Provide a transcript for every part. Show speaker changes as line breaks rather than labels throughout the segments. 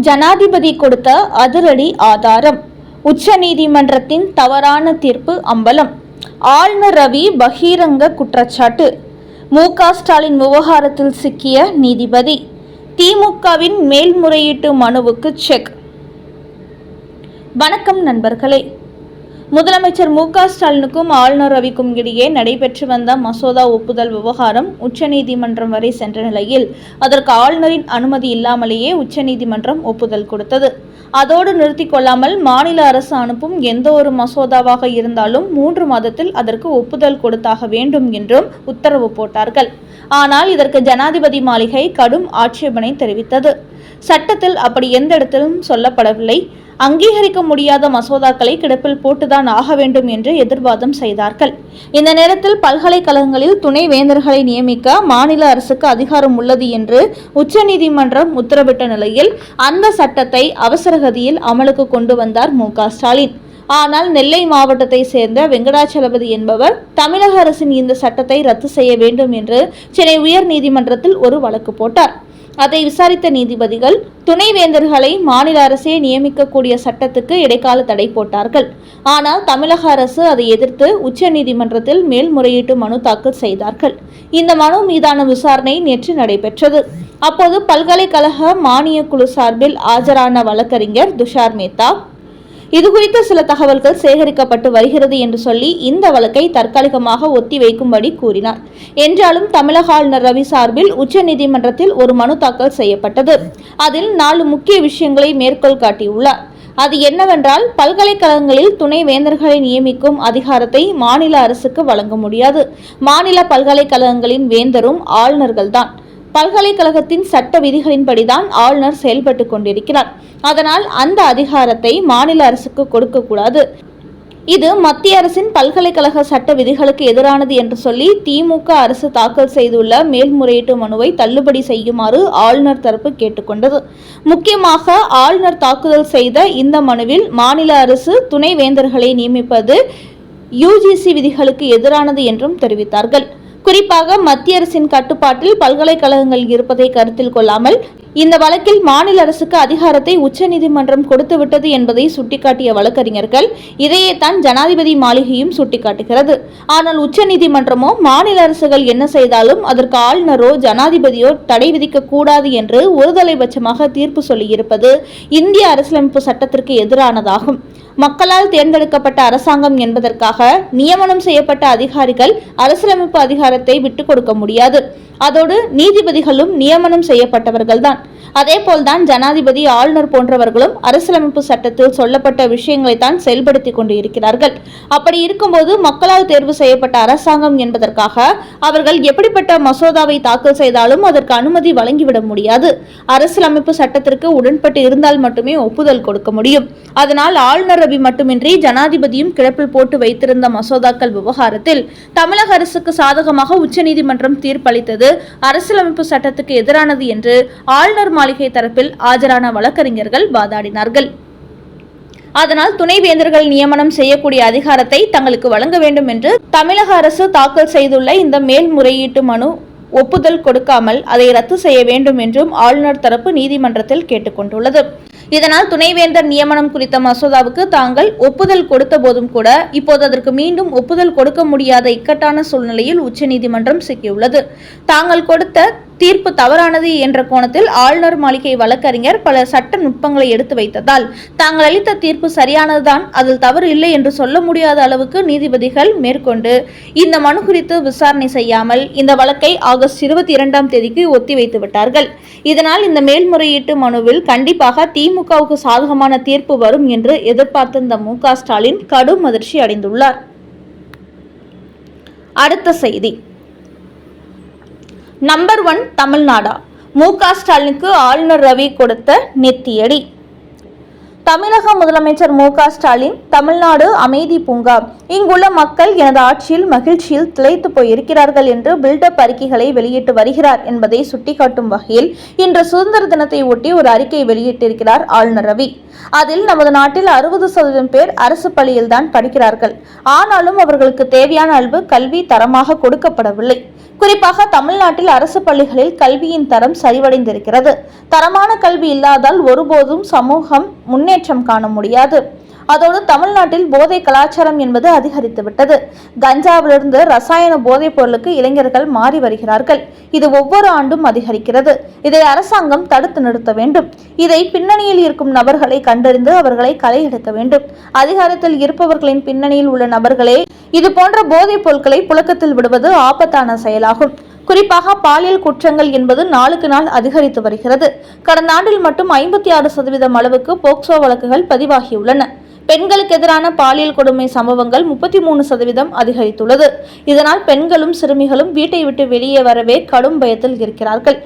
ஜனாதிபதி கொடுத்த அதிரடி ஆதாரம். உச்சநீதிமன்றத்தின் தவறான தீர்ப்பு அம்பலம். ஆளுநர் ரவி பகிரங்க குற்றச்சாட்டு. மு. க. ஸ்டாலின் விவகாரத்தில் சிக்கிய நீதிபதி. திமுகவின் மேல்முறையீட்டு மனுவுக்கு செக். வணக்கம் நண்பர்களே. முதலமைச்சர் மு க ஸ்டாலினுக்கும் ஆளுநர் ரவிக்கும் இடையே நடைபெற்று வந்த மசோதா ஒப்புதல் விவகாரம் உச்சநீதிமன்றம் வரை சென்ற நிலையில் அதற்கு ஆளுநரின் அனுமதி இல்லாமலேயே உச்சநீதிமன்றம் ஒப்புதல் கொடுத்தது. அதோடு நிறுத்திக் கொள்ளாமல் மாநில அரசு அனுப்பும் எந்த ஒரு மசோதாவாக இருந்தாலும் மூன்று மாதத்தில் அதற்கு ஒப்புதல் கொடுத்தாக வேண்டும் என்றும் உத்தரவு போட்டார்கள். ஆனால் இதற்கு ஜனாதிபதி மாளிகை கடும் ஆட்சேபனை தெரிவித்தது. சட்டத்தில் அப்படி எந்த இடத்திலும் சொல்லப்படவில்லை. அங்கீகரிக்க முடியாத மசோதாக்களை கிடப்பில் போட்டுதான் ஆக வேண்டும் என்று எதிர்வாதம் செய்தார்கள். இந்த நேரத்தில் பல்கலைக்கழகங்களில் துணை வேந்தர்களை நியமிக்க மாநில அரசுக்கு அதிகாரம் உள்ளது என்று உச்சநீதிமன்றம் உத்தரவிட்ட நிலையில் அந்த சட்டத்தை அவசரகதியில் அமலுக்கு கொண்டு வந்தார் மு. ஸ்டாலின். ஆனால் நெல்லை மாவட்டத்தை சேர்ந்த வெங்கடாச்சலபதி என்பவர் தமிழக அரசின் இந்த சட்டத்தை ரத்து செய்ய வேண்டும் என்று சென்னை உயர் நீதிமன்றத்தில் ஒரு வழக்கு போட்டார். அதை விசாரித்த நீதிபதிகள் துணைவேந்தர்களை மாநில அரசே நியமிக்கக்கூடிய சட்டத்துக்கு இடைக்கால தடை போட்டார்கள். ஆனால் தமிழக அரசு அதை எதிர்த்து உச்சநீதிமன்றத்தில் மேல்முறையீட்டு மனு தாக்கல் செய்தார்கள். இந்த மனு மீதான விசாரணை நேற்று நடைபெற்றது. அப்போது பல்கலைக்கழக மானியக் குழு சார்பில் ஆஜரான வழக்கறிஞர் துஷார் மேத்தா இது குறித்த சில தகவல்கள் சேகரிக்கப்பட்டு வருகிறது என்று சொல்லி இந்த வழக்கை தற்காலிகமாக ஒத்தி வைக்கும்படி கூறினார். என்றாலும் தமிழக ஆளுநர் ரவி சார்பில் உச்சநீதிமன்றத்தில் ஒரு மனு தாக்கல் செய்யப்பட்டது. அதில் நாலு முக்கிய விஷயங்களை மேற்கோள் காட்டியுள்ளார். அது என்னவென்றால் பல்கலைக்கழகங்களில் துணை வேந்தர்களை நியமிக்கும் அதிகாரத்தை மாநில அரசுக்கு வழங்க முடியாது. மாநில பல்கலைக்கழகங்களின் வேந்தரும் ஆளுநர்கள்தான். பல்கலைக்கழகத்தின் சட்ட விதிகளின்படிதான் ஆளுநர் செயல்பட்டு கொண்டிருக்கிறார். அதனால் அந்த அதிகாரத்தை மாநில அரசுக்கு கொடுக்கக்கூடாது. இது மத்திய அரசின் பல்கலைக்கழக சட்ட விதிகளுக்கு எதிரானது என்று சொல்லி திமுக அரசு தாக்கல் செய்துள்ள மேல்முறையீட்டு மனுவை தள்ளுபடி செய்யுமாறு ஆளுநர் தரப்பு கேட்டுக்கொண்டது. முக்கியமாக ஆளுநர் தாக்குதல் செய்த இந்த மனுவில் மாநில அரசு துணை வேந்தர்களை நியமிப்பது யுஜிசி விதிகளுக்கு எதிரானது என்றும் தெரிவித்தார்கள். குறிப்பாக மத்திய அரசின் கட்டுப்பாட்டில் பல்கலைக்கழகங்கள் இருப்பதை கருத்தில் கொள்ளாமல் இந்த வழக்கில் மாநில அரசுக்கு அதிகாரத்தை உச்சநீதிமன்றம் கொடுத்துவிட்டது என்பதை சுட்டிக்காட்டிய வழக்கறிஞர்கள் இதையே தான் ஜனாதிபதி மாளிகையும் சுட்டிக்காட்டுகிறது. ஆனால் உச்சநீதிமன்றமோ மாநில அரசுகள் என்ன செய்தாலும் அதற்கு ஆளுநரோ ஜனாதிபதியோ தடை விதிக்க கூடாது என்று ஒருதலைபட்சமாக தீர்ப்பு சொல்லியிருப்பது இந்திய அரசியலமைப்பு சட்டத்திற்கு எதிரானதாகும். மக்களால் தேர்ந்தெடுக்கப்பட்ட அரசாங்கம் என்பதற்காக நியமனம் செய்யப்பட்ட அதிகாரிகள் அரசியலமைப்பு அதிகாரத்தை விட்டுக் கொடுக்க முடியாது. அதோடு நீதிபதிகளும் நியமனம் செய்யப்பட்டவர்கள்தான். அதேபோல்தான் ஜனாதிபதி ஆளுநர் போன்றவர்களும் அரசியலமைப்பு சட்டத்தில் சொல்லப்பட்ட விஷயங்களை தான் செயல்படுத்திக் கொண்டு இருக்கிறார்கள் அப்படி இருக்கும்போது மக்களால் தேர்வு செய்யப்பட்ட அரசாங்கம் என்பதற்காக அவர்கள் எப்படிப்பட்ட மசோதாவை தாக்கல் செய்தாலும் அதற்கு அனுமதி வழங்கிவிட முடியாது. அரசியலமைப்பு சட்டத்திற்கு உடன்பட்டு இருந்தால் மட்டுமே ஒப்புதல் கொடுக்க முடியும். அதனால் ஆளுநர் ரவி மட்டுமின்றி ஜனாதிபதியும் கிடப்பில் போட்டு வைத்திருந்த மசோதாக்கள் விவகாரத்தில் தமிழக அரசுக்கு சாதகமாக உச்சநீதிமன்றம் தீர்ப்பளித்தது அரசியலமைப்பு சட்டத்துக்கு எதிரானது என்று ஆளுநர் மாளிகை தரப்பில் ஆஜரான வழக்கறிஞர்கள் வாதாடினார்கள். அதனால் துணைவேந்தர்கள் நியமனம் செய்யக்கூடிய அதிகாரத்தை தங்களுக்கு வழங்க வேண்டும் என்று தமிழக அரசு தாக்கல் செய்துள்ள இந்த மேல்முறையீட்டு மனு ஒப்புதல் கொடுக்காமல் அதை ரத்து செய்ய வேண்டும் என்றும் ஆளுநர் தரப்பு நீதிமன்றத்தில் கேட்டுக்கொண்டுள்ளது இதனால் துணைவேந்தர் நியமனம் குறித்த மசோதாவுக்கு தாங்கள் ஒப்புதல் கொடுத்த போதும் கூட இப்போது அதற்கு மீண்டும் ஒப்புதல் கொடுக்க முடியாத இக்கட்டான சூழ்நிலையில் உச்சநீதிமன்றம் சிக்கியுள்ளது. தாங்கள் கொடுத்த தீர்ப்பு தவறானது என்ற கோணத்தில் ஆளுநர் மாளிகை வழக்கறிஞர் பல சட்ட நுட்பங்களை எடுத்து வைத்ததால் தாங்கள் அளித்த தீர்ப்பு சரியானதுதான் அதில் தவறு இல்லை என்று சொல்ல முடியாத அளவுக்கு நீதிபதிகள் மேற்கொண்டு இந்த மனு குறித்து விசாரணை செய்யாமல் இந்த வழக்கை ஆகஸ்ட் இருபத்தி இரண்டாம் தேதிக்கு ஒத்திவைத்து விட்டார்கள். இதனால் இந்த மேல்முறையீட்டு மனுவில் கண்டிப்பாக திமுகவுக்கு சாதகமான தீர்ப்பு வரும் என்று எதிர்பார்த்திருந்த மு க ஸ்டாலின் கடும் அதிர்ச்சி அடைந்துள்ளார். அடுத்த செய்தி. நம்பர் ஒன் தமிழ்நாடா மு க ஸ்டாலினுக்கு ஆளுநர் ரவி கொடுத்த நெத்தியடி. தமிழக முதலமைச்சர் மு க ஸ்டாலின் தமிழ்நாடு அமைதி பூங்கா. இங்குள்ள மக்கள் எனது ஆட்சியில் மகிழ்ச்சியில் திளைத்து போயிருக்கிறார்கள் என்று பில்டப் அறிக்கைகளை வெளியிட்டு வருகிறார் என்பதை சுட்டிக்காட்டும் வகையில் இன்று சுதந்திர தினத்தை ஒட்டி ஒரு அறிக்கை வெளியிட்டிருக்கிறார் ஆளுநர் ரவி. அதில் நமது நாட்டில் அறுபது சதவீதம் பேர் அரசு பள்ளியில்தான் படிக்கிறார்கள். ஆனாலும் அவர்களுக்கு தேவையான அளவு கல்வி தரமாக கொடுக்கப்படவில்லை. குறிப்பாக தமிழ்நாட்டில் அரசு பள்ளிகளில் கல்வியின் தரம் சரிவடைந்திருக்கிறது. தரமான கல்வி இல்லாதால் ஒருபோதும் சமூகம் முன்னேற்றம் காண முடியாது. அதோடு தமிழ்நாட்டில் போதை கலாச்சாரம் என்பது அதிகரித்துவிட்டது. கஞ்சாவிலிருந்து ரசாயன போதைப் பொருளுக்கு இளைஞர்கள் மாறி வருகிறார்கள். இது ஒவ்வொரு ஆண்டும் அதிகரிக்கிறது. இதை அரசாங்கம் தடுத்து நிறுத்த வேண்டும். இதை பின்னணியில் இருக்கும் நபர்களை கண்டறிந்து அவர்களை களை எடுக்க வேண்டும். அதிகாரத்தில் இருப்பவர்களின் பின்னணியில் உள்ள நபர்களே இது போன்ற போதைப் பொருட்களை புழக்கத்தில் விடுவது ஆபத்தான செயலாகும். குறிப்பாக பாலியல் குற்றங்கள் என்பது நாளுக்கு நாள் அதிகரித்து வருகிறது. கடந்த ஆண்டில் மட்டும் ஐம்பத்தி ஆறு சதவீதம் அளவுக்கு போக்சோ வழக்குகள் பதிவாகியுள்ளன. பெண்களுக்கு எதிரான பாலியல் கொடுமை சம்பவங்கள் முப்பத்தி மூணு சதவீதம் அதிகரித்துள்ளது. இதனால் பெண்களும் சிறுமிகளும் வீட்டை விட்டு வெளியே வரவே கடும் பயத்தில் இருக்கிறார்கள்.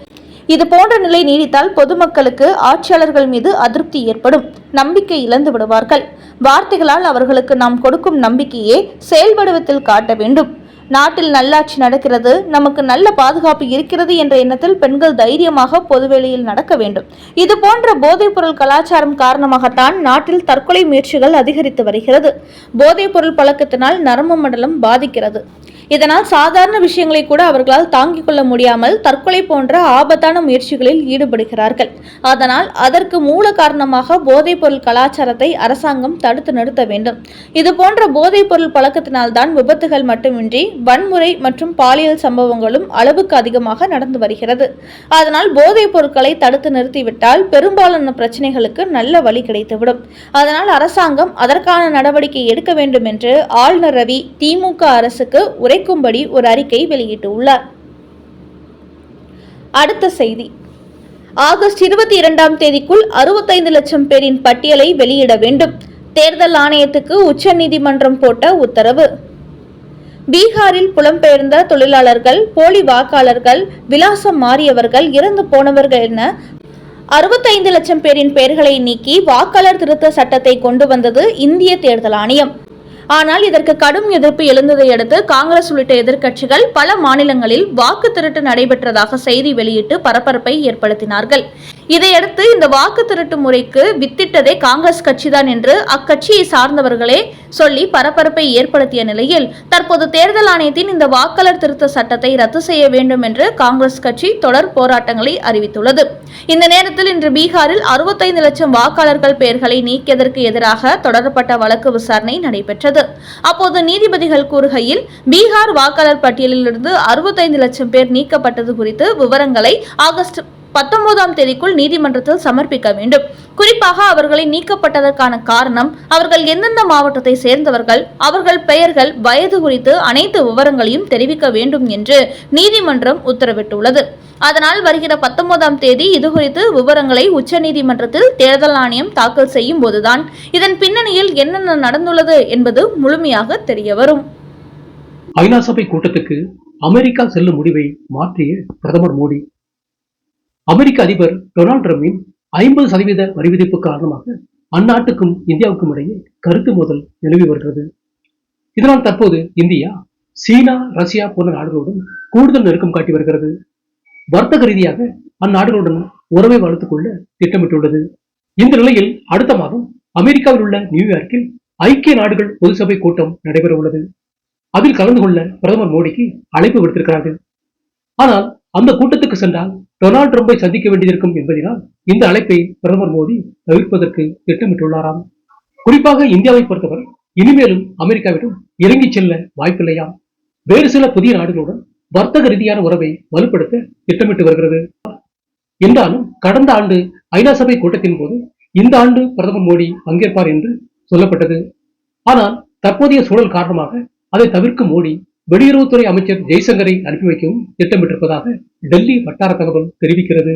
இது போன்ற நிலை நீடித்தால் பொதுமக்களுக்கு ஆட்சியாளர்கள் மீது அதிருப்தி ஏற்படும். நம்பிக்கை இழந்து விடுவார்கள். வார்த்தைகளால் அவர்களுக்கு நாம் கொடுக்கும் நம்பிக்கையே செயல்படுவதில் காட்ட வேண்டும். நாட்டில் நல்லாட்சி நடக்கிறது நமக்கு நல்ல பாதுகாப்பு இருக்கிறது என்ற எண்ணத்தில் பெண்கள் தைரியமாக பொதுவெளியில் நடக்க வேண்டும். இது போன்ற போதைப்பொருள் கலாச்சாரம் காரணமாகத்தான் நாட்டில் தற்கொலை முயற்சிகள் அதிகரித்து வருகிறது. போதைப்பொருள் பழக்கத்தினால் நரம்பு மண்டலம் பாதிக்கிறது. இதனால் சாதாரண விஷயங்களை கூட அவர்களால் தாங்கிக் கொள்ள முடியாமல் தற்கொலை போன்ற ஆபத்தான முயற்சிகளில் ஈடுபடுகிறார்கள். அதனால் அதற்கு மூல காரணமாக போதைப்பொருள் கலாச்சாரத்தை அரசாங்கம் தடுத்து நிறுத்த வேண்டும். இது போன்ற போதைப்பொருள் பழக்கத்தினால்தான் விபத்துகள் மட்டுமின்றி வன்முறை மற்றும் பாலியல் சம்பவங்களும் அளவுக்கு அதிகமாக நடந்து வருகிறது. அதனால் போதைப் பொருட்களை தடுத்து நிறுத்திவிட்டால் பெரும்பாலான பிரச்சனைகளுக்கு நல்ல வழி கிடைத்துவிடும். அதனால் அரசாங்கம் அதற்கான நடவடிக்கை எடுக்க வேண்டும் என்று ஆளுநர் ரவி திமுக அரசுக்கு உரை உரைக்கும்படி ஒரு அறிக்கை வெளியிட்டுள்ளார். அடுத்த செய்தி. ஆகஸ்ட் இருபத்தி இரண்டாம் தேதிக்குள் அறுபத்தைந்து லட்சம் பேரின் பட்டியலை வெளியிட வேண்டும். தேர்தல் ஆணையத்துக்கு உச்சநீதிமன்றம் போட்ட உத்தரவு. பீகாரில் புலம்பெயர்ந்த தொழிலாளர்கள் போலி வாக்காளர்கள் விலாசம் மாறியவர்கள் இறந்து போனவர்கள் என அறுபத்தைந்து லட்சம் பேரின் பெயர்களை நீக்கி வாக்காளர் திருத்த சட்டத்தை கொண்டு வந்தது இந்திய தேர்தல் ஆணையம். ஆனால் இதற்கு கடும் எதிர்ப்பு எழுந்ததை அடுத்து காங்கிரஸ் உள்ளிட்ட எதிர்க்கட்சிகள் பல மாநிலங்களில் வாக்கு திருட்டு நடைபெற்றதாக செய்தி வெளியிட்டு பரபரப்பை ஏற்படுத்தினார்கள். இதையடுத்து இந்த வாக்கு திருட்டு முறைக்கு வித்திட்டதே காங்கிரஸ் கட்சிதான் என்று அக்கட்சியை சார்ந்தவர்களே சொல்லி பரபரப்பை ஏற்படுத்திய நிலையில் தற்போது தேர்தல் ஆணையத்தின் இந்த வாக்காளர் திருத்த சட்டத்தை ரத்து செய்ய வேண்டும் என்று காங்கிரஸ் கட்சி தொடர் போராட்டங்களை அறிவித்துள்ளது. இந்த நேரத்தில் இன்று பீகாரில் அறுபத்தைந்து லட்சம் வாக்காளர்கள் பெயர்களை நீக்கியதற்கு எதிராக தொடரப்பட்ட வழக்கு விசாரணை நடைபெற்றது. அப்போது நீதிபதிகள் கூறுகையில் பீகார் வாக்காளர் பட்டியலிலிருந்து அறுபத்தைந்து லட்சம் பேர் நீக்கப்பட்டது குறித்து விவரங்களை ஆகஸ்ட் பத்தொன்பதாம் தேதிக்குள் நீதிமன்றத்தில் சமர்ப்பிக்க வேண்டும். குறிப்பாக அவர்களை நீக்கப்பட்டதற்கான காரணம் அவர்கள் எந்தெந்த மாவட்டத்தை சேர்ந்தவர்கள் அவர்கள் பெயர்கள் வயது குறித்து அனைத்து விவரங்களையும் தெரிவிக்க வேண்டும் என்று நீதிமன்றம் உத்தரவிட்டுள்ளது. அதனால் வருகிற பத்தொன்பதாம் தேதி இதுகுறித்து விவரங்களை உச்சநீதிமன்றத்தில் தேர்தல் ஆணையம் தாக்கல் செய்யும் போதுதான். இதன் பின்னணியில் என்னென்ன நடந்துள்ளது என்பது முழுமையாக தெரியவரும்
ஐநா சபை கூட்டத்துக்கு அமெரிக்கா செல்லும் முடிவை மாற்றிய பிரதமர் மோடி அமெரிக்க அதிபர் டொனால்ட் ட்ரம்பின் ஐம்பது சதவீத வரி விதிப்பு காரணமாக அந்நாட்டுக்கும் இந்தியாவுக்கும் இடையே கருத்து மோதல் நிலவி வருகிறது. இதனால் தற்போது இந்தியா சீனா ரஷ்யா போன்ற நாடுகளுடன் கூடுதல் நெருக்கம் காட்டி வருகிறது. வர்த்தக ரீதியாக அந்நாடுகளுடன் உறவை வளர்த்துக் கொள்ள திட்டமிட்டுள்ளது. இந்த நிலையில் அடுத்த மாதம் அமெரிக்காவில் உள்ள நியூயார்க்கில் ஐக்கிய நாடுகள் பொது சபை கூட்டம் நடைபெற உள்ளது. அதில் கலந்து கொள்ள பிரதமர் மோடிக்கு அழைப்பு விடுத்திருக்கிறார்கள். ஆனால் அந்த கூட்டத்துக்கு சென்றால் டொனால்டு ட்ரம்பை சந்திக்க வேண்டியிருக்கும் என்பதனால் இந்த அழைப்பை பிரதமர் மோடி தவிர்ப்பதற்கு திட்டமிட்டுள்ளாராம். குறிப்பாக இந்தியாவை பொறுத்தவரை இனிமேலும் அமெரிக்காவிடம் இறங்கிச் செல்ல வாய்ப்பில்லையாம். வேறு சில புதிய நாடுகளுடன் வர்த்தக ரீதியான உறவை வலுப்படுத்த திட்டமிட்டு வருகிறது. என்றாலும் கடந்த ஆண்டு ஐநா சபை கூட்டத்தின் போது இந்த ஆண்டு பிரதமர் மோடி பங்கேற்பார் என்று சொல்லப்பட்டது. ஆனால் தற்போதைய சூழல் காரணமாக அதை தவிர்க்கும் மோடி வெளியுறவுத்துறை அமைச்சர் ஜெய்சங்கரை அனுப்பி வைக்கவும் திட்டமிட்டிருப்பதாக டெல்லி வட்டார தகவல் தெரிவிக்கிறது.